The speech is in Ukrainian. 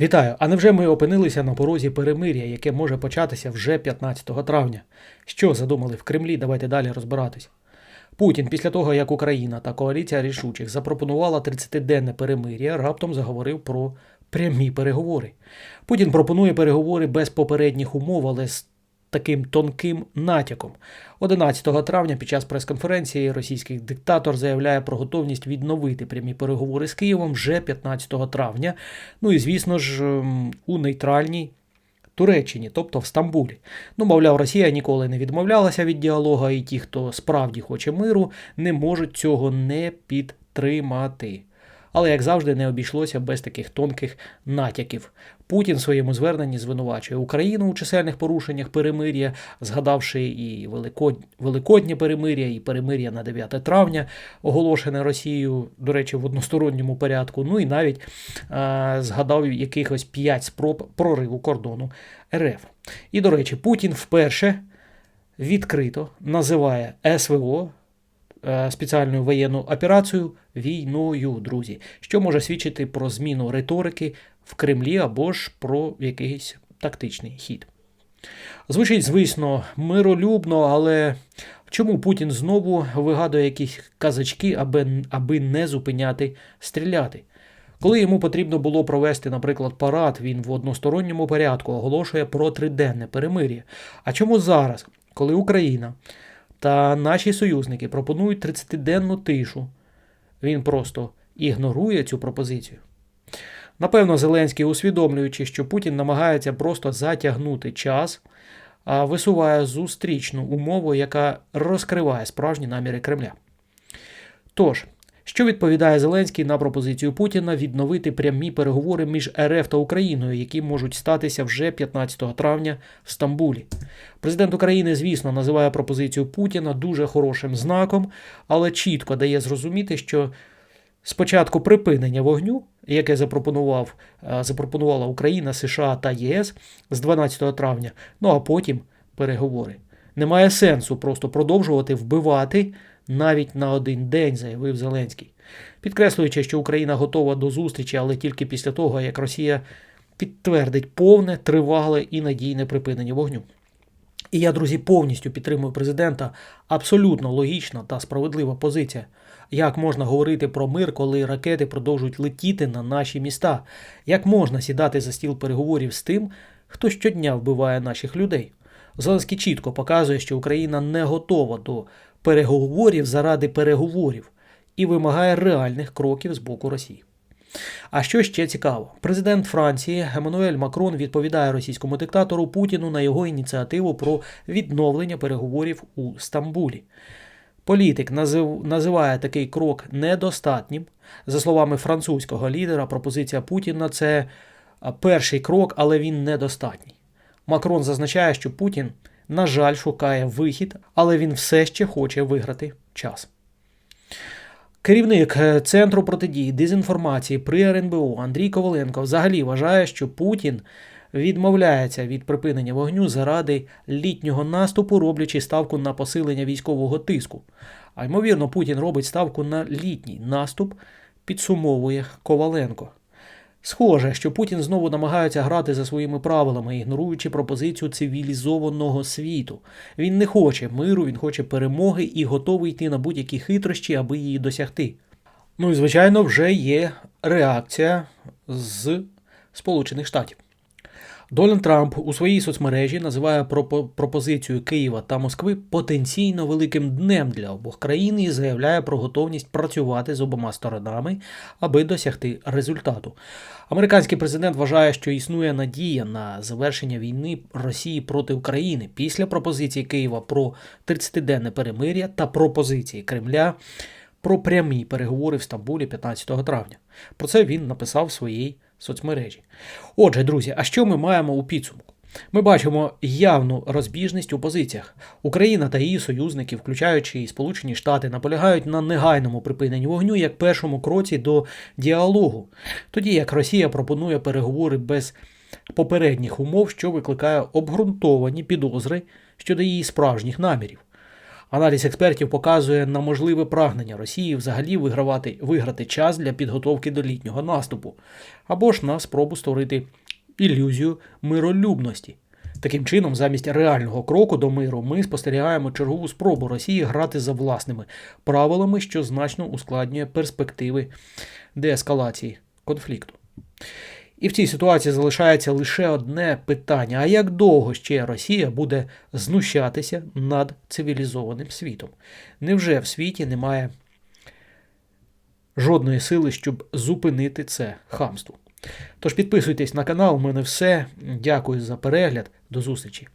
Вітаю! А невже ми опинилися на порозі перемир'я, яке може початися вже 15 травня? Що задумали в Кремлі? Давайте далі розбиратись. Путін, після того як Україна та коаліція рішучих запропонувала 30-денне перемир'я, раптом заговорив про прямі переговори. Путін пропонує переговори без попередніх умов, але з таким тонким натяком. 11 травня під час прес-конференції російський диктатор заявляє про готовність відновити прямі переговори з Києвом вже 15 травня. Ну і звісно ж ем, у нейтральній Туреччині, тобто в Стамбулі. Ну, мовляв, Росія ніколи не відмовлялася від діалога, і ті, хто справді хоче миру, не можуть цього не підтримати. Але, як завжди, не обійшлося без таких тонких натяків. Путін в своєму зверненні звинувачує Україну у чисельних порушеннях перемир'я, згадавши і Великод... Великоднє перемир'я, і перемир'я на 9 травня, оголошене Росією, до речі, в односторонньому порядку. Ну і навіть е- згадав якихось 5 спроб прориву кордону РФ. І, до речі, Путін вперше відкрито називає СВО спеціальну воєнну операцію війною, друзі, що може свідчити про зміну риторики в Кремлі або ж про якийсь тактичний хід. Звучить, звісно, миролюбно, але чому Путін знову вигадує якісь казачки, аби, аби не зупиняти стріляти? Коли йому потрібно було провести, наприклад, парад, він в односторонньому порядку оголошує про триденне перемир'я. А чому зараз, коли Україна та наші союзники пропонують 30-денну тишу, він просто ігнорує цю пропозицію? Напевно, Зеленський, усвідомлюючи, що Путін намагається просто затягнути час, а висуває зустрічну умову, яка розкриває справжні наміри Кремля. Тож, що відповідає Зеленський на пропозицію Путіна відновити прямі переговори між РФ та Україною, які можуть статися вже 15 травня в Стамбулі? Президент України, звісно, називає пропозицію Путіна дуже хорошим знаком, але чітко дає зрозуміти, що спочатку припинення вогню, яке запропонував, е, запропонувала Україна, США та ЄС з 12 травня, ну а потім переговори. Немає сенсу просто продовжувати вбивати навіть на один день, заявив Зеленський, підкреслюючи, що Україна готова до зустрічі, але тільки після того, як Росія підтвердить повне, тривале і надійне припинення вогню. І я, друзі, повністю підтримую президента. Абсолютно логічна та справедлива позиція. Як можна говорити про мир, коли ракети продовжують летіти на наші міста? Як можна сідати за стіл переговорів з тим, хто щодня вбиває наших людей? Зеленський чітко показує, що Україна не готова до переговорів заради переговорів і вимагає реальних кроків з боку Росії. А що ще цікаво, президент Франції Еммануель Макрон відповідає російському диктатору Путіну на його ініціативу про відновлення переговорів у Стамбулі. Політик назив, називає такий крок недостатнім. За словами французького лідера, пропозиція Путіна це перший крок, але він недостатній. Макрон зазначає, що Путін, на жаль, шукає вихід, але він все ще хоче виграти час. Керівник е, Центру протидії дезінформації при РНБО Андрій Коваленко взагалі вважає, що Путін відмовляється від припинення вогню заради літнього наступу, роблячи ставку на посилення військового тиску. А ймовірно, Путін робить ставку на літній наступ, підсумовує Коваленко. Схоже, що Путін знову намагається грати за своїми правилами, ігноруючи пропозицію цивілізованого світу. Він не хоче миру, він хоче перемоги і готовий йти на будь-які хитрощі, аби її досягти. Ну і звичайно, вже є реакція з Сполучених Штатів. Дональд Трамп у своїй соцмережі називає пропо- пропозицію Києва та Москви потенційно великим днем для обох країн і заявляє про готовність працювати з обома сторонами, аби досягти результату. Американський президент вважає, що існує надія на завершення війни Росії проти України після пропозиції Києва про 30-денне перемир'я та пропозиції Кремля про прямі переговори в Стамбулі 15 травня. Про це він написав в своїй соцмережі. Отже, друзі, а що ми маємо у підсумку? Ми бачимо явну розбіжність у позиціях. Україна та її союзники, включаючи і Сполучені Штати, наполягають на негайному припиненні вогню як першому кроці до діалогу, тоді як Росія пропонує переговори без попередніх умов, що викликає обґрунтовані підозри щодо її справжніх намірів. Аналіз експертів показує на можливе прагнення Росії взагалі вигравати, виграти час для підготовки до літнього наступу, або ж на спробу створити ілюзію миролюбності. Таким чином, замість реального кроку до миру, ми спостерігаємо чергову спробу Росії грати за власними правилами, що значно ускладнює перспективи деескалації конфлікту. І в цій ситуації залишається лише одне питання: а як довго ще Росія буде знущатися над цивілізованим світом? Невже в світі немає жодної сили, щоб зупинити це хамство? Тож підписуйтесь на канал, у мене все. Дякую за перегляд. До зустрічі!